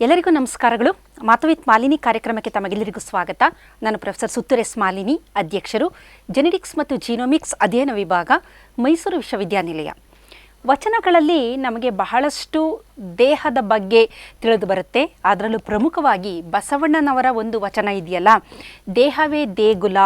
ಎಲ್ಲರಿಗೂ ನಮಸ್ಕಾರಗಳು. ಮಾತವಿತ್ ಮಾಲಿನಿ ಕಾರ್ಯಕ್ರಮಕ್ಕೆ ತಮಗೆಲ್ಲರಿಗೂ ಸ್ವಾಗತ. ನಾನು ಪ್ರೊಫೆಸರ್ ಸುತ್ತುರೆಸ್ ಮಾಲಿನಿ, ಅಧ್ಯಕ್ಷರು. ಜೆನೆಟಿಕ್ಸ್ ಮತ್ತು ಜೀನೋಮಿಕ್ಸ್ ಅಧ್ಯಯನ ವಿಭಾಗ, ಮೈಸೂರು ವಿಶ್ವವಿದ್ಯಾನಿಲಯ. ವಚನಗಳಲ್ಲಿ ನಮಗೆ ಬಹಳಷ್ಟು ದೇಹದ ಬಗ್ಗೆ ತಿಳಿದು ಬರುತ್ತೆ. ಅದರಲ್ಲೂ ಪ್ರಮುಖವಾಗಿ ಬಸವಣ್ಣನವರ ಒಂದು ವಚನ ಇದೆಯಲ್ಲ, ದೇಹವೇ ದೇಗುಲ,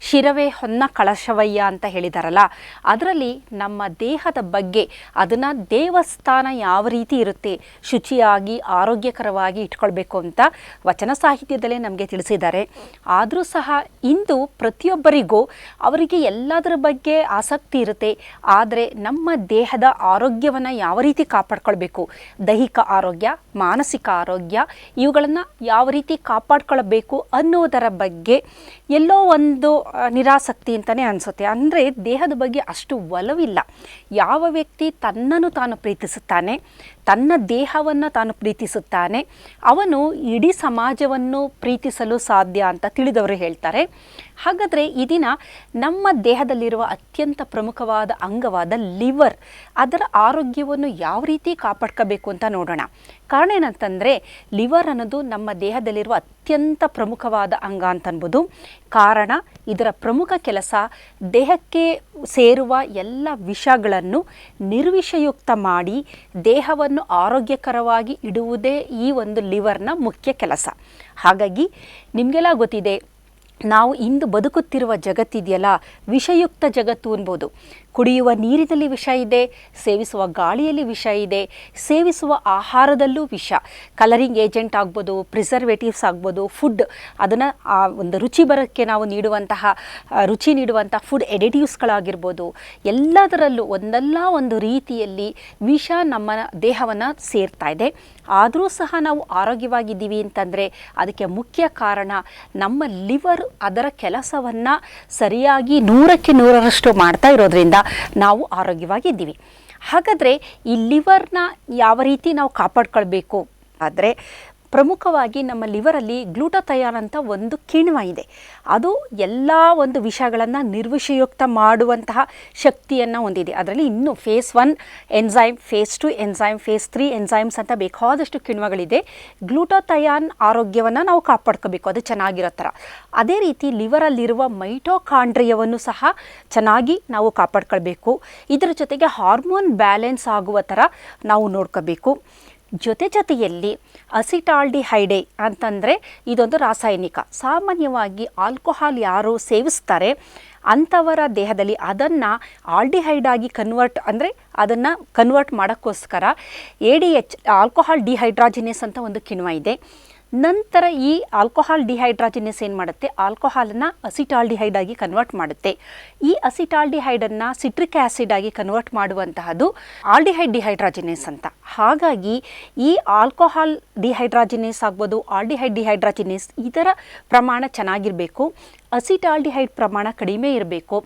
ಶಿರವೇ ಹೊನ್ನ ಕಳಶವಯ್ಯ ಅಂತ ಹೇಳಿದಾರಲ್ಲ. ಅದರಲ್ಲಿ ನಮ್ಮ ದೇಹದ ಬಗ್ಗೆ, ಅದನ್ನು ದೇವಸ್ಥಾನ ಯಾವ ರೀತಿ ಇರುತ್ತೆ, ಶುಚಿಯಾಗಿ, ಆರೋಗ್ಯಕರವಾಗಿ ಇಟ್ಕೊಳ್ಬೇಕು ಅಂತ ವಚನ ಸಾಹಿತ್ಯದಲ್ಲೇ ನಮಗೆ ತಿಳಿಸಿದ್ದಾರೆ. ಆದರೂ ಸಹ ಇಂದು ಪ್ರತಿಯೊಬ್ಬರಿಗೂ ಅವರಿಗೆ ಎಲ್ಲದರ ಬಗ್ಗೆ ಆಸಕ್ತಿ ಇರುತ್ತೆ. ಆದರೆ ನಮ್ಮ ದೇಹದ ಆರೋಗ್ಯವನ್ನು ಯಾವ ರೀತಿ ಕಾಪಾಡ್ಕೊಳ್ಬೇಕು? ದೈಹಿಕ ಆರೋಗ್ಯ, ಮಾನಸಿಕ ಆರೋಗ್ಯ, ಇವುಗಳನ್ನು ಯಾವ ರೀತಿ ಕಾಪಾಡ್ಕೊಳ್ಬೇಕು ಅನ್ನೋದರ ಬಗ್ಗೆ ಎಲ್ಲೋ ಒಂದು ನಿರಾಸಕ್ತಿ ಅಂತಲೇ ಅನಿಸುತ್ತೆ. ಅಂದರೆ ದೇಹದ ಬಗ್ಗೆ ಅಷ್ಟು ಒಲವಿಲ್ಲ. ಯಾವ ವ್ಯಕ್ತಿ ತನ್ನನ್ನು ತಾನು ಪ್ರೀತಿಸುತ್ತಾನೆ ತನ್ನ ದೇಹವನ್ನು ತಾನು ಪ್ರೀತಿಸುತ್ತಾನೆ. ಅವನು ಇಡೀ ಸಮಾಜವನ್ನು ಪ್ರೀತಿಸಲು ಸಾಧ್ಯ ಅಂತ ತಿಳಿದವರು ಹೇಳ್ತಾರೆ. ಹಾಗಾದರೆ ಈ ದಿನ ನಮ್ಮ ದೇಹದಲ್ಲಿರುವ ಅತ್ಯಂತ ಪ್ರಮುಖವಾದ ಅಂಗವಾದ ಲಿವರ್ ಅದರ ಆರೋಗ್ಯವನ್ನು ಯಾವ ರೀತಿ ಕಾಪಾಡ್ಕೋಬೇಕು ಅಂತ ನೋಡೋಣ. ಕಾರಣ ಏನಂತಂದರೆ ಲಿವರ್ ಅನ್ನೋದು ನಮ್ಮ ದೇಹದಲ್ಲಿರುವ ಅತ್ಯಂತ ಪ್ರಮುಖವಾದ ಅಂಗ ಅಂತನ್ಬೋದು. ಕಾರಣ ಇದರ ಪ್ರಮುಖ ಕೆಲಸ ದೇಹಕ್ಕೆ ಸೇರುವ ಎಲ್ಲ ವಿಷಗಳನ್ನು ನಿರ್ವಿಷಯುಕ್ತ ಮಾಡಿ ದೇಹವನ್ನು ಆರೋಗ್ಯಕರವಾಗಿ ಇಡುವುದೇ ಈ ಒಂದು ಲಿವರ್ನ ಮುಖ್ಯ ಕೆಲಸ. ಹಾಗಾಗಿ ನಿಮಗೆಲ್ಲ ಗೊತ್ತಿದೆ ನಾವು ಇಂದು ಬದುಕುತ್ತಿರುವ ಜಗತ್ತಿದೆಯಲ್ಲ, ವಿಷಯುಕ್ತ ಜಗತ್ತು ಅನ್ಬೋದು. ಕುಡಿಯುವ ನೀರಿನಲ್ಲಿ ವಿಷ ಇದೆ, ಸೇವಿಸುವ ಗಾಳಿಯಲ್ಲಿ ವಿಷ ಇದೆ, ಸೇವಿಸುವ ಆಹಾರದಲ್ಲೂ ವಿಷ. ಕಲರಿಂಗ್ ಏಜೆಂಟ್ ಆಗ್ಬೋದು, ಪ್ರಿಸರ್ವೇಟಿವ್ಸ್ ಆಗ್ಬೋದು, ಫುಡ್, ಅದನ್ನು ಆ ಒಂದು ರುಚಿ ಬರೋಕ್ಕೆ ನಾವು ನೀಡುವಂತಹ ರುಚಿ ನೀಡುವಂಥ ಫುಡ್ ಎಡಿಟಿವ್ಸ್ಗಳಾಗಿರ್ಬೋದು. ಎಲ್ಲದರಲ್ಲೂ ಒಂದಲ್ಲ ಒಂದು ರೀತಿಯಲ್ಲಿ ವಿಷ ನಮ್ಮ ದೇಹವನ್ನು ಸೇರ್ತಾ ಇದೆ. ಆದರೂ ಸಹ ನಾವು ಆರೋಗ್ಯವಾಗಿದ್ದೀವಿ ಅಂತಂದರೆ, ಅದಕ್ಕೆ ಮುಖ್ಯ ಕಾರಣ ನಮ್ಮ ಲಿವರ್ ಅದರ ಕೆಲಸವನ್ನು ಸರಿಯಾಗಿ ನೂರಕ್ಕೆ ನೂರರಷ್ಟು ಮಾಡ್ತಾ ಇರೋದ್ರಿಂದ ನಾವು ಆರೋಗ್ಯವಾಗಿದ್ದೀವಿ. ಹಾಗಾದರೆ ಈ ಲಿವರ್ನ ಯಾವ ರೀತಿ ನಾವು ಕಾಪಾಡ್ಕೊಳ್ಬೇಕು? ಆದರೆ ಪ್ರಮುಖವಾಗಿ ನಮ್ಮ ಲಿವರಲ್ಲಿ ಗ್ಲೂಟಥಯಾನ್ ಅಂತ ಒಂದು ಕಿಣ್ವ ಇದೆ. ಅದು ಎಲ್ಲ ಒಂದು ವಿಷಗಳನ್ನು ನಿರ್ವಿಷಯುಕ್ತ ಮಾಡುವಂತಹ ಶಕ್ತಿಯನ್ನು ಹೊಂದಿದೆ. ಅದರಲ್ಲಿ ಇನ್ನೂ phase one enzyme phase two enzyme phase three enzymes ಅಂತ ಬೇಕಾದಷ್ಟು ಕಿಣ್ವಗಳಿದೆ. ಗ್ಲೂಟೋಥಯಾನ್ ಆರೋಗ್ಯವನ್ನು ನಾವು ಕಾಪಾಡ್ಕೋಬೇಕು. ಅದು ಚೆನ್ನಾಗಿರೋ ಥರ ಅದೇ ರೀತಿ ಲಿವರಲ್ಲಿರುವ ಮೈಟೋಕಾಂಡ್ರಿಯವನ್ನು ಸಹ ಚೆನ್ನಾಗಿ ನಾವು ಕಾಪಾಡ್ಕೊಳ್ಬೇಕು. ಇದರ ಜೊತೆಗೆ ಹಾರ್ಮೋನ್ ಬ್ಯಾಲೆನ್ಸ್ ಆಗುವ ಥರ ನಾವು ನೋಡ್ಕೋಬೇಕು. ಜೊತೆ ಜೊತೆಯಲ್ಲಿ ಅಸಿಟಾಲ್ಡಿಹೈಡೆ ಅಂತಂದರೆ ಇದೊಂದು ರಾಸಾಯನಿಕ. ಸಾಮಾನ್ಯವಾಗಿ ಆಲ್ಕೋಹಾಲ್ ಯಾರು ಸೇವಿಸ್ತಾರೆ, ಅಂಥವರ ದೇಹದಲ್ಲಿ ಅದನ್ನು ಆಲ್ಡಿಹೈಡಾಗಿ ಕನ್ವರ್ಟ್ ಅಂದರೆ ಅದನ್ನು ಕನ್ವರ್ಟ್ ಮಾಡೋಕ್ಕೋಸ್ಕರ A D H alcohol dehydrogenase ಅಂತ ಒಂದು ಕಿಣ್ವ ಇದೆ. ನಂತರ ಈ ಆಲ್ಕೋಹಾಲ್ ಡಿಹೈಡ್ರಾಜಿನೇಸ್ ಏನು ಮಾಡುತ್ತೆ? ಆಲ್ಕೋಹಾಲನ್ನು ಅಸಿಟಾಲ್ಡಿಹೈಡ್ ಆಗಿ ಕನ್ವರ್ಟ್ ಮಾಡುತ್ತೆ. ಈ ಅಸಿಟಾಲ್ಡಿಹೈಡನ್ನು ಸಿಟ್ರಿಕ್ ಆ್ಯಸಿಡ್ ಆಗಿ ಕನ್ವರ್ಟ್ ಮಾಡುವಂತಹದ್ದು ಆಲ್ಡಿಹೈಡ್ ಡಿಹೈಡ್ರಾಜಿನೇಸ್ ಅಂತ. ಹಾಗಾಗಿ ಈ ಆಲ್ಕೋಹಾಲ್ ಡಿಹೈಡ್ರಾಜಿನೇಸ್ ಆಗ್ಬೋದು ಆಲ್ಡಿಹೈಡ್ ಡಿಹೈಡ್ರಾಜಿನೇಸ್ ಇದರ ಪ್ರಮಾಣ ಚೆನ್ನಾಗಿರಬೇಕು ಅಸಿಟಾಲ್ಡಿಹೈಡ್ ಪ್ರಮಾಣ ಕಡಿಮೆ ಇರಬೇಕು.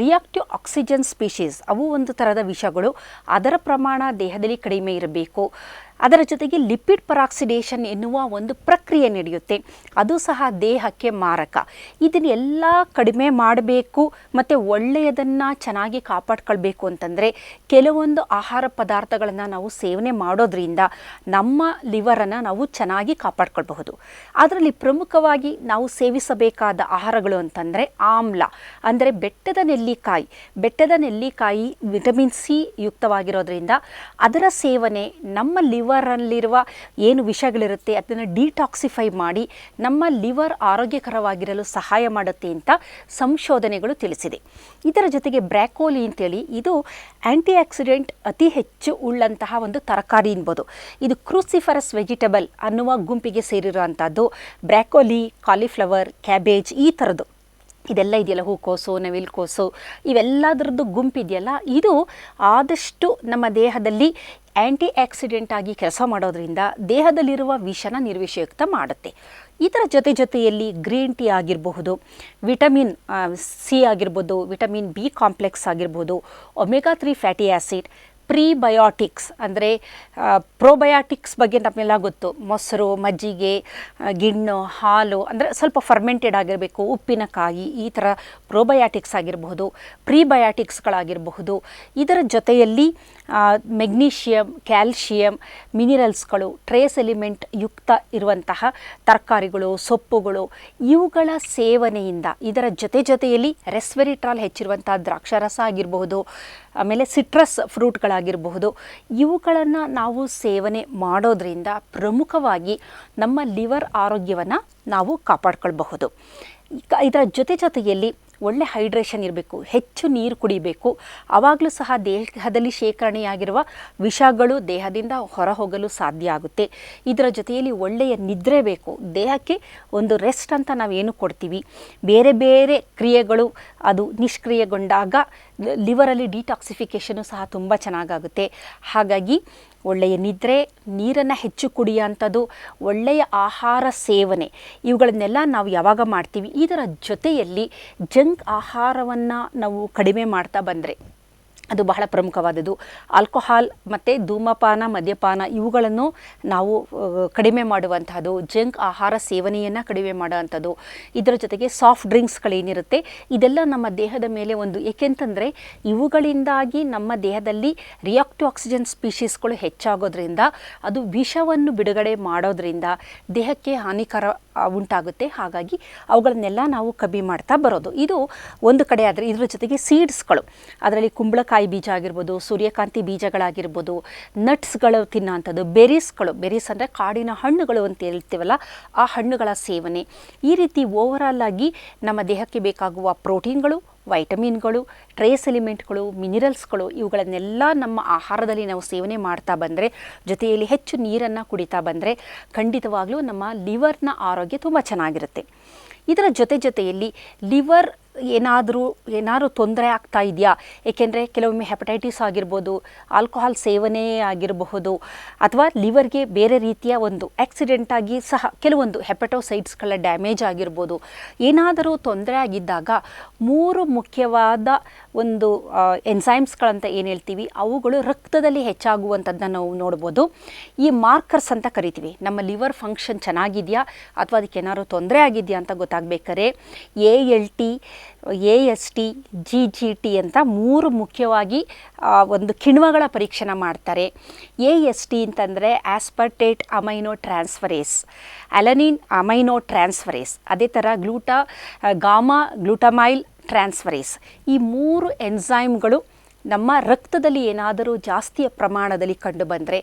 ರಿಯಾಕ್ಟಿವ್ ಆಕ್ಸಿಜನ್ ಸ್ಪೀಷೀಸ್ ಅವು ಒಂದು ಥರದ ವಿಷಗಳು, ಅದರ ಪ್ರಮಾಣ ದೇಹದಲ್ಲಿ ಕಡಿಮೆ ಇರಬೇಕು. ಅದರ ಜೊತೆಗೆ ಲಿಪಿಡ್ ಪರಾಕ್ಸಿಡೇಷನ್ ಎನ್ನುವ ಒಂದು ಪ್ರಕ್ರಿಯೆ ನಡೆಯುತ್ತೆ. ಅದು ಸಹ ದೇಹಕ್ಕೆ ಮಾರಕ. ಇದನ್ನೆಲ್ಲ ಕಡಿಮೆ ಮಾಡಬೇಕು ಮತ್ತು ಒಳ್ಳೆಯದನ್ನು ಚೆನ್ನಾಗಿ ಕಾಪಾಡ್ಕೊಳ್ಬೇಕು ಅಂತಂದರೆ ಕೆಲವೊಂದು ಆಹಾರ ಪದಾರ್ಥಗಳನ್ನು ನಾವು ಸೇವನೆ ಮಾಡೋದ್ರಿಂದ ನಮ್ಮ ಲಿವರನ್ನು ನಾವು ಚೆನ್ನಾಗಿ ಕಾಪಾಡ್ಕೊಳ್ಬಹುದು. ಅದರಲ್ಲಿ ಪ್ರಮುಖವಾಗಿ ನಾವು ಸೇವಿಸಬೇಕಾದ ಆಹಾರಗಳು ಅಂತಂದರೆ ಆಮ್ಲ, ಅಂದರೆ ಬೆಟ್ಟದ ನೆಲ್ಲಿಕಾಯಿ. ಬೆಟ್ಟದ ನೆಲ್ಲಿಕಾಯಿ ವಿಟಮಿನ್ ಸಿ ಯುಕ್ತವಾಗಿರೋದ್ರಿಂದ ಅದರ ಸೇವನೆ ನಮ್ಮ ಲಿವರಲ್ಲಿರುವ ಏನು ವಿಷಗಳಿರುತ್ತೆ ಅದನ್ನು ಡಿಟಾಕ್ಸಿಫೈ ಮಾಡಿ ನಮ್ಮ ಲಿವರ್ ಆರೋಗ್ಯಕರವಾಗಿರಲು ಸಹಾಯ ಮಾಡುತ್ತೆ ಅಂತ ಸಂಶೋಧನೆಗಳು ತಿಳಿಸಿದೆ. ಇದರ ಜೊತೆಗೆ ಬ್ರ್ಯಾಕೋಲಿ ಅಂತೇಳಿ, ಇದು ಆ್ಯಂಟಿ ಆಕ್ಸಿಡೆಂಟ್ ಅತಿ ಹೆಚ್ಚು ಉಳ್ಳಂತಹ ಒಂದು ತರಕಾರಿ ಎನ್ಬೋದು ಇದು ಕ್ರೂಸಿಫರಸ್ ವೆಜಿಟಬಲ್ ಅನ್ನುವ ಗುಂಪಿಗೆ ಸೇರಿರುವಂಥದ್ದು ಬ್ರ್ಯಾಕೋಲಿ ಕಾಲಿಫ್ಲವರ್, ಕ್ಯಾಬೇಜ್ ಈ ಥರದ್ದು ಇದೆಲ್ಲ ಇದೆಯಲ್ಲ, ಹೂಕೋಸು, ನವಿಲುಕೋಸು, ಇವೆಲ್ಲದರದ್ದು ಗುಂಪಿದೆಯಲ್ಲ. ಇದು ಆದಷ್ಟು ನಮ್ಮ ದೇಹದಲ್ಲಿ ಆ್ಯಂಟಿ ಆಕ್ಸಿಡೆಂಟ್ ಆಗಿ ಕೆಲಸ ಮಾಡೋದ್ರಿಂದ ದೇಹದಲ್ಲಿರುವ ವಿಷನ ನಿರ್ವಿಷಯುಕ್ತ ಮಾಡುತ್ತೆ. ಇದರ ಜೊತೆ ಜೊತೆಯಲ್ಲಿ ಗ್ರೀನ್ ಟೀ ಆಗಿರಬಹುದು, ವಿಟಮಿನ್ ಸಿ ಆಗಿರ್ಬೋದು, ವಿಟಮಿನ್ ಬಿ ಕಾಂಪ್ಲೆಕ್ಸ್ ಆಗಿರ್ಬೋದು, omega three fatty acid prebiotics ಅಂದರೆ ಪ್ರೋಬಯೋಟಿಕ್ಸ್ ಬಗ್ಗೆ ನಮಗೆಲ್ಲ ಗೊತ್ತು. ಮೊಸರು, ಮಜ್ಜಿಗೆ ಗಿಣ್ಣು, ಹಾಲು ಅಂದರೆ ಸ್ವಲ್ಪ ಫರ್ಮೆಂಟೆಡ್ ಆಗಿರಬೇಕು, ಉಪ್ಪಿನಕಾಯಿ ಈ ಥರ ಪ್ರೋಬಯಾಟಿಕ್ಸ್ ಆಗಿರಬಹುದು, ಪ್ರೀಬಯೋಟಿಕ್ಸ್ಗಳಾಗಿರಬಹುದು. ಇದರ ಜೊತೆಯಲ್ಲಿ ಮೆಗ್ನೀಷಿಯಮ್ ಕ್ಯಾಲ್ಶಿಯಂ, ಮಿನಿರಲ್ಸ್ಗಳು ಟ್ರೇಸ್ ಎಲಿಮೆಂಟ್ ಯುಕ್ತ ಇರುವಂತಹ ತರಕಾರಿಗಳು, ಸೊಪ್ಪುಗಳು ಇವುಗಳ ಸೇವನೆಯಿಂದ ಇದರ ಜೊತೆ ಜೊತೆಯಲ್ಲಿ ರೆಸ್ವೆರಿಟ್ರಾಲ್ ಹೆಚ್ಚಿರುವಂತಹ ದ್ರಾಕ್ಷಾರಸ ಆಗಿರಬಹುದು. ಆಮೇಲೆ ಸಿಟ್ರಸ್ ಫ್ರೂಟ್ಗಳಾಗಿರಬಹುದು. ಇವುಗಳನ್ನು ನಾವು ಸೇವನೆ ಮಾಡೋದ್ರಿಂದ ಪ್ರಮುಖವಾಗಿ ನಮ್ಮ ಲಿವರ್ ಆರೋಗ್ಯವನ್ನು ನಾವು ಕಾಪಾಡ್ಕೊಳ್ಬಹುದು. ಇದರ ಜೊತೆ ಜೊತೆಯಲ್ಲಿ ಒಳ್ಳೆ ಹೈಡ್ರೇಷನ್ ಇರಬೇಕು, ಹೆಚ್ಚು ನೀರು ಕುಡಿಬೇಕು. ಆವಾಗಲೂ ಸಹ ದೇಹದಲ್ಲಿ ಶೇಖರಣೆಯಾಗಿರುವ ವಿಷಗಳು ದೇಹದಿಂದ ಹೊರ ಹೋಗಲು ಸಾಧ್ಯ ಆಗುತ್ತೆ. ಇದರ ಜೊತೆಯಲ್ಲಿ ಒಳ್ಳೆಯ ನಿದ್ರೆ ಬೇಕು. ದೇಹಕ್ಕೆ ಒಂದು ರೆಸ್ಟ್ ಅಂತ ನಾವೇನು ಕೊಡ್ತೀವಿ? ಬೇರೆ ಬೇರೆ ಕ್ರಿಯೆಗಳು ಅದು ನಿಷ್ಕ್ರಿಯಗೊಂಡಾಗ ಲಿವರಲ್ಲಿ ಡಿಟಾಕ್ಸಿಫಿಕೇಷನು ಸಹ ತುಂಬ ಚೆನ್ನಾಗಾಗುತ್ತೆ. ಹಾಗಾಗಿ ಒಳ್ಳೆಯ ನಿದ್ರೆ, ನೀರನ್ನು ಹೆಚ್ಚು ಕುಡಿಯುವಂಥದ್ದು ಒಳ್ಳೆಯ ಆಹಾರ ಸೇವನೆ. ಇವುಗಳನ್ನೆಲ್ಲ ನಾವು ಯಾವಾಗ ಮಾಡ್ತೀವಿ? ಇದರ ಜೊತೆಯಲ್ಲಿ ಜಂಕ್ ಆಹಾರವನ್ನು ನಾವು ಕಡಿಮೆ ಮಾಡ್ತಾ ಬಂದರೆ. ಅದು ಬಹಳ ಪ್ರಮುಖವಾದದ್ದು. ಆಲ್ಕೋಹಾಲ್ ಮತ್ತು ಧೂಮಪಾನ, ಮದ್ಯಪಾನ ಇವುಗಳನ್ನು ನಾವು ಕಡಿಮೆ ಮಾಡುವಂಥದ್ದು ಜಂಕ್ ಆಹಾರ ಸೇವನೆಯನ್ನು ಕಡಿಮೆ ಮಾಡುವಂಥದ್ದು ಇದರ ಜೊತೆಗೆ ಸಾಫ್ಟ್ ಡ್ರಿಂಕ್ಸ್ಗಳೇನಿರುತ್ತೆ, ಇದೆಲ್ಲ ನಮ್ಮ ದೇಹದ ಮೇಲೆ ಒಂದು ಏಕೆಂತಂದರೆ ಇವುಗಳಿಂದಾಗಿ ನಮ್ಮ ದೇಹದಲ್ಲಿ ರಿಯಾಕ್ಟಿವ್ ಆಕ್ಸಿಜನ್ ಸ್ಪೀಷೀಸ್ಗಳು ಹೆಚ್ಚಾಗೋದ್ರಿಂದ, ಅದು ವಿಷವನ್ನು ಬಿಡುಗಡೆ ಮಾಡೋದ್ರಿಂದ ದೇಹಕ್ಕೆ ಹಾನಿಕರ ಉಂಟಾಗುತ್ತೆ. ಹಾಗಾಗಿ ಅವುಗಳನ್ನೆಲ್ಲ ನಾವು ಕಮ್ಮಿ ಮಾಡ್ತಾ ಬರೋದು. ಇದು ಒಂದು ಕಡೆ ಆದರೆ ಇದರ ಜೊತೆಗೆ ಸೀಡ್ಸ್ಗಳು. ಅದರಲ್ಲಿ ಕುಂಬಳಕಾಯಿ ಬೀಜ ಆಗಿರ್ಬೋದು, ಸೂರ್ಯಕಾಂತಿ ಬೀಜಗಳಾಗಿರ್ಬೋದು, ನಟ್ಸ್ಗಳು ತಿನ್ನೋಂಥದ್ದು, ಬೆರೀಸ್ಗಳು. ಬೆರೀಸ್ ಅಂದರೆ ಕಾಡಿನ ಹಣ್ಣುಗಳು ಅಂತ ಹೇಳ್ತೀವಲ್ಲ, ಆ ಹಣ್ಣುಗಳ ಸೇವನೆ. ಈ ರೀತಿ ಓವರಾಲ್ ಆಗಿ ನಮ್ಮ ದೇಹಕ್ಕೆ ಬೇಕಾಗುವ ಪ್ರೋಟೀನ್ಗಳು ವೈಟಮಿನ್ಗಳು ಟ್ರೇಸ್ ಎಲಿಮೆಂಟ್ಗಳು ಮಿನಿರಲ್ಸ್ಗಳು ಇವುಗಳನ್ನೆಲ್ಲ ನಮ್ಮ ಆಹಾರದಲ್ಲಿ ನಾವು ಸೇವನೆ ಮಾಡ್ತಾ ಬಂದರೆ, ಜೊತೆಯಲ್ಲಿ ಹೆಚ್ಚು ನೀರನ್ನು ಕುಡಿತಾ ಬಂದರೆ ಖಂಡಿತವಾಗಲೂ ನಮ್ಮ ಲಿವರ್ನ ಆರೋಗ್ಯ ತುಂಬ ಚೆನ್ನಾಗಿರುತ್ತೆ. ಇದರ ಜೊತೆ ಜೊತೆಯಲ್ಲಿ ಲಿವರ್ ಏನಾದರೂ ಏನಾದರೂ ತೊಂದರೆ ಆಗ್ತಾ ಇದೆಯಾ? ಏಕೆಂದರೆ ಕೆಲವೊಮ್ಮೆ ಹೆಪಟೈಟಿಸ್ ಆಗಿರ್ಬೋದು, ಆಲ್ಕೋಹಾಲ್ ಸೇವನೆ ಆಗಿರಬಹುದು, ಅಥವಾ ಲಿವರ್ಗೆ ಬೇರೆ ರೀತಿಯ ಒಂದು ಆಕ್ಸಿಡೆಂಟ್ ಆಗಿ ಸಹ ಕೆಲವೊಂದು ಹೆಪಟೋಸೈಟ್ಸ್ಗಳ ಡ್ಯಾಮೇಜ್ ಆಗಿರ್ಬೋದು. ಏನಾದರೂ ತೊಂದರೆ ಆಗಿದ್ದಾಗ ಮೂರು ಮುಖ್ಯವಾದ ಒಂದು ಎನ್ಸೈಮ್ಸ್ಗಳಂತ ಏನು ಹೇಳ್ತೀವಿ, ಅವುಗಳು ರಕ್ತದಲ್ಲಿ ಹೆಚ್ಚಾಗುವಂಥದ್ದನ್ನು ನಾವು ನೋಡ್ಬೋದು. ಈ ಮಾರ್ಕರ್ಸ್ ಅಂತ ಕರಿತೀವಿ. ನಮ್ಮ ಲಿವರ್ ಫಂಕ್ಷನ್ ಚೆನ್ನಾಗಿದೆಯಾ, ಅಥವಾ ಅದಕ್ಕೆ ಏನಾದರೂ ತೊಂದರೆ ಆಗಿದೆಯಾ ಅಂತ ಗೊತ್ತಾಗಬೇಕಾದ್ರೆ, A L T A S T, G G T ಅಂತ ಮೂರು ಮುಖ್ಯವಾಗಿ ಒಂದು ಕಿಣ್ವಗಳ ಪರೀಕ್ಷೆನ ಮಾಡ್ತಾರೆ. ಎ ಎಸ್ ಟಿ ಅಂತಂದರೆ aspartate amino transferase, alanine amino transferase, ಅದೇ ಥರ ಗ್ಲೂಟಾ ಗಾಮಾ ಗ್ಲೂಟಮೈಲ್ ಟ್ರಾನ್ಸ್ಫರೇಸ್. ಈ ಮೂರು ಎನ್ಝೈಮ್ಗಳು ನಮ್ಮ ರಕ್ತದಲ್ಲಿ ಏನಾದರೂ ಜಾಸ್ತಿಯ ಪ್ರಮಾಣದಲ್ಲಿ ಕಂಡುಬಂದರೆ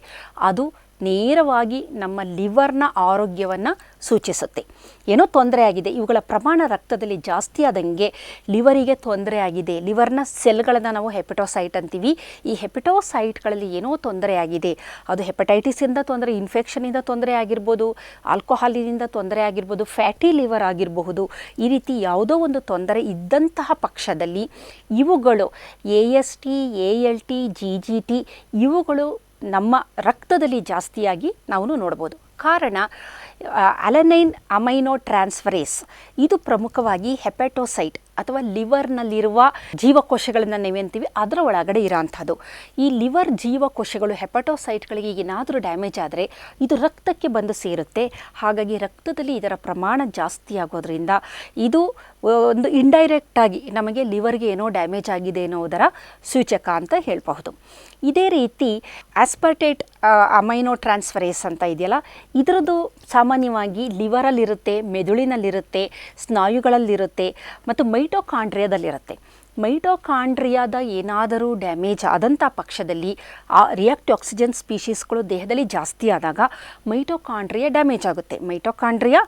ಅದು ನೇರವಾಗಿ ನಮ್ಮ ಲಿವರ್ನ ಆರೋಗ್ಯವನ್ನು ಸೂಚಿಸುತ್ತೆ. ಏನೋ ತೊಂದರೆ ಆಗಿದೆ. ಇವುಗಳ ಪ್ರಮಾಣ ರಕ್ತದಲ್ಲಿ ಜಾಸ್ತಿ ಆದಂಗೆ ಲಿವರಿಗೆ ತೊಂದರೆ ಆಗಿದೆ. ಲಿವರ್ನ ಸೆಲ್ಗಳನ್ನು ನಾವು ಹೆಪಟೋಸೈಟ್ ಅಂತೀವಿ. ಈ ಹೆಪಟೋಸೈಟ್ಗಳಲ್ಲಿ ಏನೋ ತೊಂದರೆ ಆಗಿದೆ. ಅದು ಹೆಪಟೈಟಿಸಿಂದ ತೊಂದರೆ ಇನ್ಫೆಕ್ಷನಿಂದ ತೊಂದರೆ ಆಗಿರ್ಬೋದು, ಆಲ್ಕೋಹಾಲಿನಿಂದ ತೊಂದರೆ ಆಗಿರ್ಬೋದು, ಫ್ಯಾಟಿ ಲಿವರ್ ಆಗಿರಬಹುದು. ಈ ರೀತಿ ಯಾವುದೋ ಒಂದು ತೊಂದರೆ ಇದ್ದಂತಹ ಪಕ್ಷದಲ್ಲಿ ಇವುಗಳು A S T, A L T, G G T ಇವುಗಳು ನಮ್ಮ ರಕ್ತದಲ್ಲಿ ಜಾಸ್ತಿಯಾಗಿ ನಾವು ನೋಡ್ಬೋದು. ಕಾರಣ ಅಲನೈನ್ ಅಮೈನೋ ಟ್ರಾನ್ಸ್ಫರೇಸ್, ಇದು ಪ್ರಮುಖವಾಗಿ ಹೆಪಟೋಸೈಟ್ ಅಥವಾ ಲಿವರ್ನಲ್ಲಿರುವ ಜೀವಕೋಶಗಳನ್ನು ನಾವೇಂತೀವಿ ಅದರ ಒಳಗಡೆ ಇರೋಂಥದ್ದು. ಈ ಲಿವರ್ ಜೀವಕೋಶಗಳು ಹೆಪಟೋಸೈಟ್ಗಳಿಗೆ ಏನಾದರೂ ಡ್ಯಾಮೇಜ್ ಆದರೆ ಇದು ರಕ್ತಕ್ಕೆ ಬಂದು ಸೇರುತ್ತೆ. ಹಾಗಾಗಿ ರಕ್ತದಲ್ಲಿ ಇದರ ಪ್ರಮಾಣ ಜಾಸ್ತಿ ಆಗೋದ್ರಿಂದ ಇದು ಒಂದು ಇಂಡೈರೆಕ್ಟಾಗಿ ನಮಗೆ ಲಿವರ್ಗೆ ಏನೋ ಡ್ಯಾಮೇಜ್ ಆಗಿದೆ ಅನ್ನೋದರ ಸೂಚಕ ಅಂತ ಹೇಳಬಹುದು. ಇದೇ ರೀತಿ ಆಸ್ಪರ್ಟೇಟ್ ಅಮೈನೋ ಟ್ರಾನ್ಸ್ಫರೇಸ್ ಅಂತ ಇದೆಯಲ್ಲ, ಇದರದ್ದು ಸಾಮಾನ್ಯವಾಗಿ ಲಿವರಲ್ಲಿರುತ್ತೆ ಮೆದುಳಿನಲ್ಲಿರುತ್ತೆ, ಸ್ನಾಯುಗಳಲ್ಲಿರುತ್ತೆ, ಮತ್ತು ಮೈಟೋಕಾಂಡ್ರಿಯಾದಲ್ಲಿರುತ್ತೆ ಮೈಟೋಕಾಂಡ್ರಿಯಾದ ಏನಾದರೂ ಡ್ಯಾಮೇಜ್ ಆದಂಥ ಪಕ್ಷದಲ್ಲಿ, ಆ ರಿಯಾಕ್ಟ್ ಆಕ್ಸಿಜನ್ ಸ್ಪೀಷೀಸ್ಗಳು ದೇಹದಲ್ಲಿ ಜಾಸ್ತಿ ಆದಾಗ ಮೈಟೋಕಾಂಡ್ರಿಯಾ ಡ್ಯಾಮೇಜ್ ಆಗುತ್ತೆ. ಮೈಟೋಕಾಂಡ್ರಿಯಾ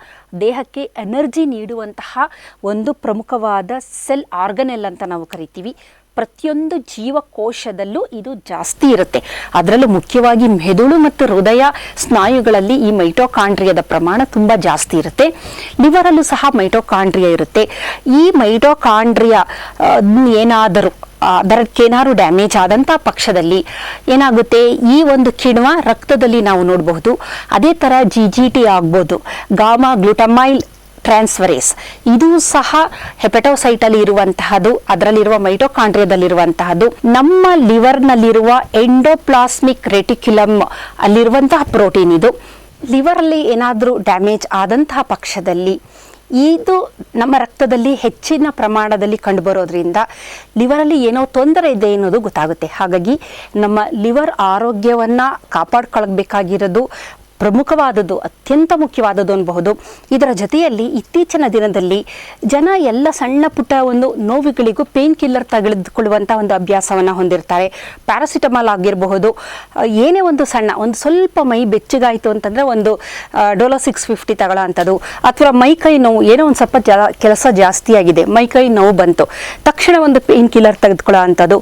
ದೇಹಕ್ಕೆ ಎನರ್ಜಿ ನೀಡುವಂತಹ ಒಂದು ಪ್ರಮುಖವಾದ ಸೆಲ್ ಆರ್ಗನೆಲ್ ಅಂತ ನಾವು ಕರಿತೀವಿ. ಪ್ರತಿಯೊಂದು ಜೀವಕೋಶದಲ್ಲೂ ಇದು ಜಾಸ್ತಿ ಇರುತ್ತೆ. ಅದರಲ್ಲೂ ಮುಖ್ಯವಾಗಿ ಮೆದುಳು ಮತ್ತು ಹೃದಯ ಸ್ನಾಯುಗಳಲ್ಲಿ ಈ ಮೈಟೋಕಾಂಡ್ರಿಯದ ಪ್ರಮಾಣ ತುಂಬ ಜಾಸ್ತಿ ಇರುತ್ತೆ. ಲಿವರಲ್ಲೂ ಸಹ ಮೈಟೋಕಾಂಡ್ರಿಯ ಇರುತ್ತೆ. ಈ ಮೈಟೋಕಾಂಡ್ರಿಯ ಏನಾದರೂ ಅದಕ್ಕೇನಾದ್ರು ಡ್ಯಾಮೇಜ್ ಆದಂಥ ಪಕ್ಷದಲ್ಲಿ ಏನಾಗುತ್ತೆ? ಈ ಒಂದು ಕಿಣ್ವ ರಕ್ತದಲ್ಲಿ ನಾವು ನೋಡಬಹುದು. ಅದೇ ಥರ ಜಿ ಜಿ ಟಿ ಆಗ್ಬೋದು. Gamma glutamyl transferase. ಇದು ಸಹ ಹೆಪಟೋಸೈಟ್ ಅಲ್ಲಿ ಇರುವಂತಹದ್ದು, ಅದರಲ್ಲಿರುವ ಮೈಟೋಕಾಂಡ್ರಿಯಾದಲ್ಲಿರುವಂತಹದ್ದು. ನಮ್ಮ ಲಿವರ್ನಲ್ಲಿರುವ ಎಂಡೋಪ್ಲಾಸ್ಮಿಕ್ ರೆಟಿಕ್ಯುಲಮ್ ಅಲ್ಲಿರುವಂತಹ ಪ್ರೋಟೀನ್ ಇದು. ಲಿವರಲ್ಲಿ ಏನಾದರೂ ಡ್ಯಾಮೇಜ್ ಆದಂತಹ ಪಕ್ಷದಲ್ಲಿ ಇದು ನಮ್ಮ ರಕ್ತದಲ್ಲಿ ಹೆಚ್ಚಿನ ಪ್ರಮಾಣದಲ್ಲಿ ಕಂಡುಬರೋದ್ರಿಂದ ಲಿವರಲ್ಲಿ ಏನೋ ತೊಂದರೆ ಇದೆ ಅನ್ನೋದು ಗೊತ್ತಾಗುತ್ತೆ. ಹಾಗಾಗಿ ನಮ್ಮ ಲಿವರ್ ಆರೋಗ್ಯವನ್ನು ಕಾಪಾಡ್ಕೊಳ್ಬೇಕಾಗಿರೋದು ಪ್ರಮುಖವಾದದ್ದು, ಅತ್ಯಂತ ಮುಖ್ಯವಾದದ್ದು ಅನ್ಬಹುದು ಇದರ ಜೊತೆಯಲ್ಲಿ ಇತ್ತೀಚಿನ ದಿನದಲ್ಲಿ ಜನ ಎಲ್ಲ ಸಣ್ಣ ಪುಟ್ಟ ಒಂದು ನೋವುಗಳಿಗೂ ಪೇನ್ ಕಿಲ್ಲರ್ ತೆಗೆದುಕೊಳ್ಳುವಂಥ ಒಂದು ಅಭ್ಯಾಸವನ್ನು ಹೊಂದಿರ್ತಾರೆ. ಪ್ಯಾರಾಸಿಟಮಾಲ್ ಆಗಿರಬಹುದು ಏನೇ ಒಂದು ಸಣ್ಣ, ಒಂದು ಸ್ವಲ್ಪ ಮೈ ಬೆಚ್ಚಗಾಯಿತು ಅಂತಂದರೆ ಒಂದು ಡೋಲೋ ಸಿಕ್ಸ್ ಫಿಫ್ಟಿ ತಗೊಳ್ಳೋ ಅಥವಾ ಮೈ ಕೈ ನೋವು, ಏನೋ ಒಂದು ಸ್ವಲ್ಪ ಜಾ, ಕೆಲಸ ಜಾಸ್ತಿ ಆಗಿದೆ, ಮೈ ಕೈ ನೋವು ಬಂತು, ತಕ್ಷಣ ಒಂದು ಪೇನ್ ಕಿಲ್ಲರ್ ತೆಗೆದುಕೊಳ್ಳೋ ಅಂಥದ್ದು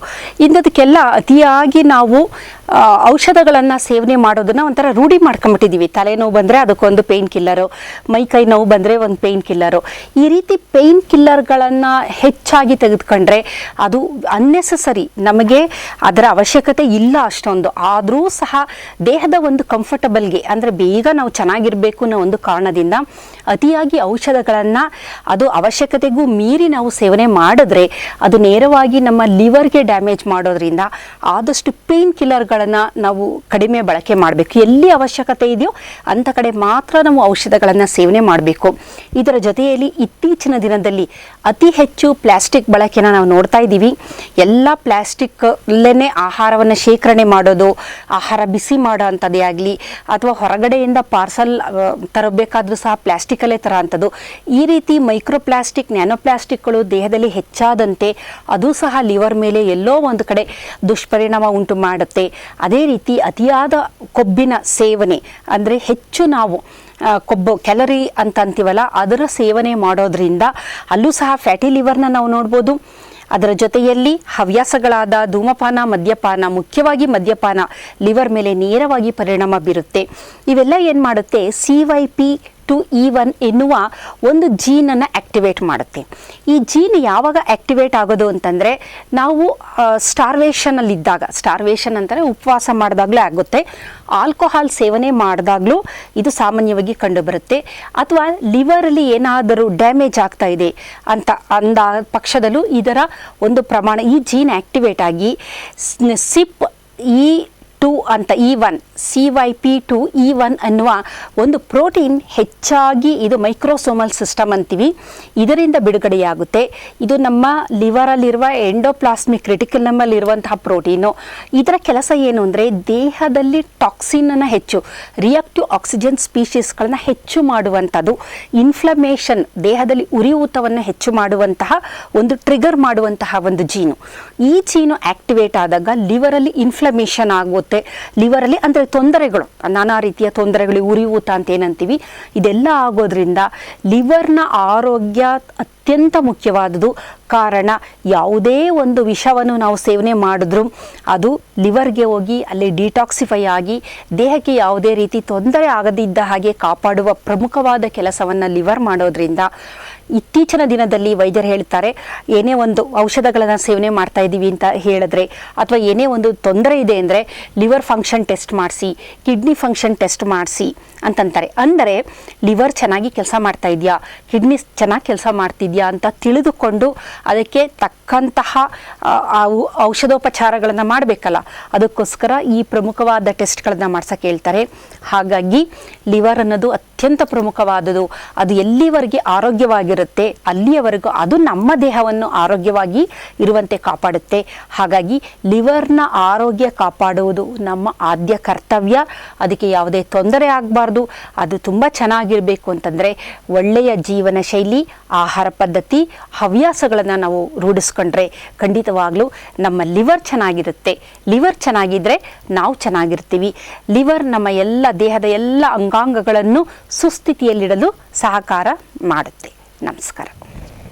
ಇಂಥದಕ್ಕೆಲ್ಲ ಅತಿಯಾಗಿ ನಾವು ಔಷಧಗಳನ್ನು ಸೇವನೆ ಮಾಡೋದನ್ನ ಒಂಥರ ರೂಢಿ ಮಾಡ್ಕೊಂಬಿಟ್ಟಿದ್ದೀವಿ ತಲೆನೋವು ಬಂದರೆ ಅದಕ್ಕೊಂದು ಪೇಯ್ನ್ ಕಿಲ್ಲರು ಮೈ ಕೈ ನೋವು ಬಂದರೆ ಒಂದು ಪೇಯ್ನ್ ಕಿಲ್ಲರು ಈ ರೀತಿ ಪೇಯ್ನ್ ಕಿಲ್ಲರ್ಗಳನ್ನು ಹೆಚ್ಚಾಗಿ ತೆಗೆದುಕೊಂಡ್ರೆ ಅದು ಅನ್ನೆಸಸರಿ ನಮಗೆ ಅದರ ಅವಶ್ಯಕತೆ ಇಲ್ಲ ಅಷ್ಟೊಂದು. ಆದರೂ ಸಹ ದೇಹದ ಒಂದು ಕಂಫರ್ಟಬಲ್ಗೆ ಅಂದರೆ ಬೇಗ ನಾವು ಚೆನ್ನಾಗಿರಬೇಕು ಅನ್ನೋ ಒಂದು ಕಾರಣದಿಂದ ಅತಿಯಾಗಿ ಔಷಧಗಳನ್ನು ಅದು ಅವಶ್ಯಕತೆಗೂ ಮೀರಿ ನಾವು ಸೇವನೆ ಮಾಡಿದ್ರೆ ಅದು ನೇರವಾಗಿ ನಮ್ಮ ಲಿವರ್ಗೆ ಡ್ಯಾಮೇಜ್ ಮಾಡೋದ್ರಿಂದ ಆದಷ್ಟು ಪೇಯ್ನ್ ಕಿಲ್ಲರ್ಗಳನ್ನು ನಾವು ಕಡಿಮೆ ಬಳಕೆ ಮಾಡಬೇಕು. ಎಲ್ಲಿ ಅವಶ್ಯಕತೆ ಇದೆಯೋ ಅಂಥ ಕಡೆ ಮಾತ್ರ ನಾವು ಔಷಧಗಳನ್ನು ಸೇವನೆ ಮಾಡಬೇಕು. ಇದರ ಜೊತೆಯಲ್ಲಿ ಇತ್ತೀಚಿನ ದಿನದಲ್ಲಿ ಅತಿ ಹೆಚ್ಚು ಪ್ಲಾಸ್ಟಿಕ್ ಬಳಕೆನ ನಾವು ನೋಡ್ತಾ ಇದ್ದೀವಿ. ಎಲ್ಲ ಪ್ಲಾಸ್ಟಿಕ್ ಅಲ್ಲೇ ಆಹಾರವನ್ನು ಶೇಖರಣೆ ಮಾಡೋದು, ಆಹಾರ ಬಿಸಿ ಮಾಡೋ ಅಂಥದ್ದೇ ಆಗಲಿ, ಅಥವಾ ಹೊರಗಡೆಯಿಂದ ಪಾರ್ಸಲ್ ತರಬೇಕಾದ್ರೂ ಸಹ ಪ್ಲಾಸ್ಟಿಕಲ್ಲೇ ಅಂಥದ್ದು ಈ ರೀತಿ ಮೈಕ್ರೋ ಪ್ಲಾಸ್ಟಿಕ್ ನ್ಯಾನೋ ಪ್ಲಾಸ್ಟಿಕ್ಗಳು ದೇಹದಲ್ಲಿ ಹೆಚ್ಚಾದಂತೆ, ಅದು ಸಹ ಲಿವರ್ ಮೇಲೆ ಎಲ್ಲೋ ಒಂದು ಕಡೆ ದುಷ್ಪರಿಣಾಮ ಉಂಟು ಮಾಡುತ್ತೆ. ಅದೇ ರೀತಿ ಅತಿಯಾದ ಕೊಬ್ಬಿನ ಸೇವನೆ, ಅಂದರೆ ಹೆಚ್ಚು ನಾವು ಕೊಬ್ಬು, ಕ್ಯಾಲರಿ ಅಂತ ಅಂತೀವಲ್ಲ, ಅದರ ಸೇವನೆ ಮಾಡೋದ್ರಿಂದ ಅಲ್ಲೂ ಸಹ ಫ್ಯಾಟಿ ಲಿವರ್ನ ನಾವು ನೋಡ್ಬೋದು. ಅದರ ಜೊತೆಯಲ್ಲಿ ಹವ್ಯಾಸಗಳಾದ ಧೂಮಪಾನ, ಮದ್ಯಪಾನ, ಮುಖ್ಯವಾಗಿ ಮದ್ಯಪಾನ, ಲಿವರ್ ಮೇಲೆ ನೇರವಾಗಿ ಪರಿಣಾಮ ಬೀರುತ್ತೆ. ಇವೆಲ್ಲ ಏನು ಮಾಡುತ್ತೆ? C Y P two E one ಎನ್ನುವ ಒಂದು ಜೀನನ್ನು ಆ್ಯಕ್ಟಿವೇಟ್ ಮಾಡುತ್ತೆ. ಈ ಜೀನ್ ಯಾವಾಗ ಆ್ಯಕ್ಟಿವೇಟ್ ಆಗೋದು ಅಂತಂದರೆ, ನಾವು ಸ್ಟಾರ್ವೇಷನಲ್ಲಿದ್ದಾಗ ಸ್ಟಾರ್ವೇಷನ್ ಅಂತಾರೆ ಉಪವಾಸ ಮಾಡಿದಾಗಲೂ ಆಗುತ್ತೆ. ಆಲ್ಕೋಹಾಲ್ ಸೇವನೆ ಮಾಡಿದಾಗಲೂ ಇದು ಸಾಮಾನ್ಯವಾಗಿ ಕಂಡುಬರುತ್ತೆ. ಅಥವಾ ಲಿವರಲ್ಲಿ ಏನಾದರೂ ಡ್ಯಾಮೇಜ್ ಆಗ್ತಾ ಇದೆ ಅಂತ ಅಂದ ಪಕ್ಷದಲ್ಲೂ ಇದರ ಒಂದು ಪ್ರಮಾಣ, ಈ ಜೀನ್ ಆ್ಯಕ್ಟಿವೇಟ್ ಆಗಿ ಸಿಪ್, ಈ ಟು ಅಂತ E one C Y P two E one ಅನ್ನುವ ಒಂದು ಪ್ರೋಟೀನ್ ಹೆಚ್ಚಾಗಿ ಇದು ಮೈಕ್ರೋಸೋಮಲ್ ಸಿಸ್ಟಮ್ ಅಂತೀವಿ. ಇದರಿಂದ ಬಿಡುಗಡೆಯಾಗುತ್ತೆ. ಇದು ನಮ್ಮ ಲಿವರಲ್ಲಿರುವ ಎಂಡೋಪ್ಲಾಸ್ಮಿಕ್ ಕ್ರಿಟಿಕಲ್ ನಮ್ಮಲ್ಲಿರುವಂತಹ ಪ್ರೋಟೀನು. ಇದರ ಕೆಲಸ ಏನು ಅಂದರೆ ದೇಹದಲ್ಲಿ ಟಾಕ್ಸಿನನ್ನು ಹೆಚ್ಚು, ರಿಯಾಕ್ಟಿವ್ ಆಕ್ಸಿಜನ್ ಸ್ಪೀಷೀಸ್ಗಳನ್ನು ಹೆಚ್ಚು ಮಾಡುವಂಥದ್ದು. ಇನ್ಫ್ಲಮೇಷನ್, ದೇಹದಲ್ಲಿ ಉರಿಯೂತವನ್ನು ಹೆಚ್ಚು ಮಾಡುವಂತಹ ಒಂದು ಟ್ರಿಗರ್ ಮಾಡುವಂತಹ ಒಂದು ಜೀನು. ಈ ಜೀನು ಆಕ್ಟಿವೇಟ್ ಆದಾಗ ಲಿವರಲ್ಲಿ ಇನ್ಫ್ಲಮೇಷನ್ ಆಗುತ್ತೆ ಲಿವರಲ್ಲಿ ಅಂದರೆ ತೊಂದರೆಗಳು. ನಾನಾ ರೀತಿಯ ತೊಂದರೆಗಳು, ಉರಿಯೂತ ಅಂತ ಏನಂತೀವಿ. ಇದೆಲ್ಲ ಆಗೋದ್ರಿಂದ ಲಿವರ್ನ ಆರೋಗ್ಯ ಅತ್ಯಂತ ಮುಖ್ಯವಾದುದು ಕಾರಣ, ಯಾವುದೇ ಒಂದು ವಿಷವನ್ನು ನಾವು ಸೇವನೆ ಮಾಡಿದ್ರೂ ಅದು ಲಿವರ್ಗೆ ಹೋಗಿ, ಅಲ್ಲಿ ಡಿಟಾಕ್ಸಿಫೈ ಆಗಿ, ದೇಹಕ್ಕೆ ಯಾವುದೇ ರೀತಿ ತೊಂದರೆ ಆಗದಿದ್ದ ಹಾಗೆ ಕಾಪಾಡುವ ಪ್ರಮುಖವಾದ ಕೆಲಸವನ್ನು ಲಿವರ್ ಮಾಡೋದ್ರಿಂದ ಇತ್ತೀಚಿನ ದಿನದಲ್ಲಿ ವೈದ್ಯರು ಹೇಳ್ತಾರೆ, ಏನೇ ಒಂದು ಔಷಧಗಳನ್ನು ಸೇವನೆ ಮಾಡ್ತಾ ಇದ್ದೀವಿ ಅಂತ ಹೇಳಿದ್ರೆ, ಅಥವಾ ಏನೇ ಒಂದು ತೊಂದರೆ ಇದೆ ಅಂದರೆ ಲಿವರ್ ಫಂಕ್ಷನ್ ಟೆಸ್ಟ್ ಮಾಡಿಸಿ, ಕಿಡ್ನಿ ಫಂಕ್ಷನ್ ಟೆಸ್ಟ್ ಮಾಡಿಸಿ ಅಂತಂತಾರೆ. ಅಂದರೆ, ಲಿವರ್ ಚೆನ್ನಾಗಿ ಕೆಲಸ ಮಾಡ್ತಾ ಇದೆಯಾ, ಕಿಡ್ನಿ ಚೆನ್ನಾಗಿ ಕೆಲಸ ಮಾಡ್ತಿದ್ಯಾ ಅಂತ ತಿಳಿದುಕೊಂಡು ಅದಕ್ಕೆ ತಕ್ಕಂತಹ ಔಷಧೋಪಚಾರಗಳನ್ನು ಮಾಡಬೇಕಲ್ಲ, ಅದಕ್ಕೋಸ್ಕರ ಈ ಪ್ರಮುಖವಾದ ಟೆಸ್ಟ್ಗಳನ್ನು ಮಾಡ್ಸೋಕ್ಕೆ ಹೇಳ್ತಾರೆ. ಹಾಗಾಗಿ ಲಿವರ್ ಅನ್ನೋದು ಅತ್ಯಂತ ಪ್ರಮುಖವಾದುದು ಅದು ಎಲ್ಲಿವರೆಗೆ ಆರೋಗ್ಯವಾಗಿರುತ್ತೆ, ಅಲ್ಲಿಯವರೆಗೂ ಅದು ನಮ್ಮ ದೇಹವನ್ನು ಆರೋಗ್ಯವಾಗಿ ಇರುವಂತೆ ಕಾಪಾಡುತ್ತೆ. ಹಾಗಾಗಿ ಲಿವರ್ನ ಆರೋಗ್ಯ ಕಾಪಾಡುವುದು ನಮ್ಮ ಆದ್ಯ ಕರ್ತವ್ಯ. ಅದಕ್ಕೆ ಯಾವುದೇ ತೊಂದರೆ ಆಗಬಾರ್ದು. ಅದು ತುಂಬ ಚೆನ್ನಾಗಿರಬೇಕು ಅಂತಂದರೆ ಒಳ್ಳೆಯ ಜೀವನ ಶೈಲಿ ಆಹಾರ ಪದ್ಧತಿ, ಹವ್ಯಾಸಗಳನ್ನು ನಾವು ರೂಢಿಸ್ಕೊಂಡ್ರೆ ಖಂಡಿತವಾಗ್ಲೂ ನಮ್ಮ ಲಿವರ್ ಚೆನ್ನಾಗಿರುತ್ತೆ. ಲಿವರ್ ಚೆನ್ನಾಗಿದ್ದರೆ ನಾವು ಚೆನ್ನಾಗಿರ್ತೀವಿ. ಲಿವರ್ ನಮ್ಮ ಎಲ್ಲ ದೇಹದ ಎಲ್ಲ ಅಂಗಾಂಗಗಳನ್ನು ಸುಸ್ಥಿತಿಯಲ್ಲಿಡಲು ಸಹಕಾರ ಮಾಡುತ್ತೆ. ನಮಸ್ಕಾರ.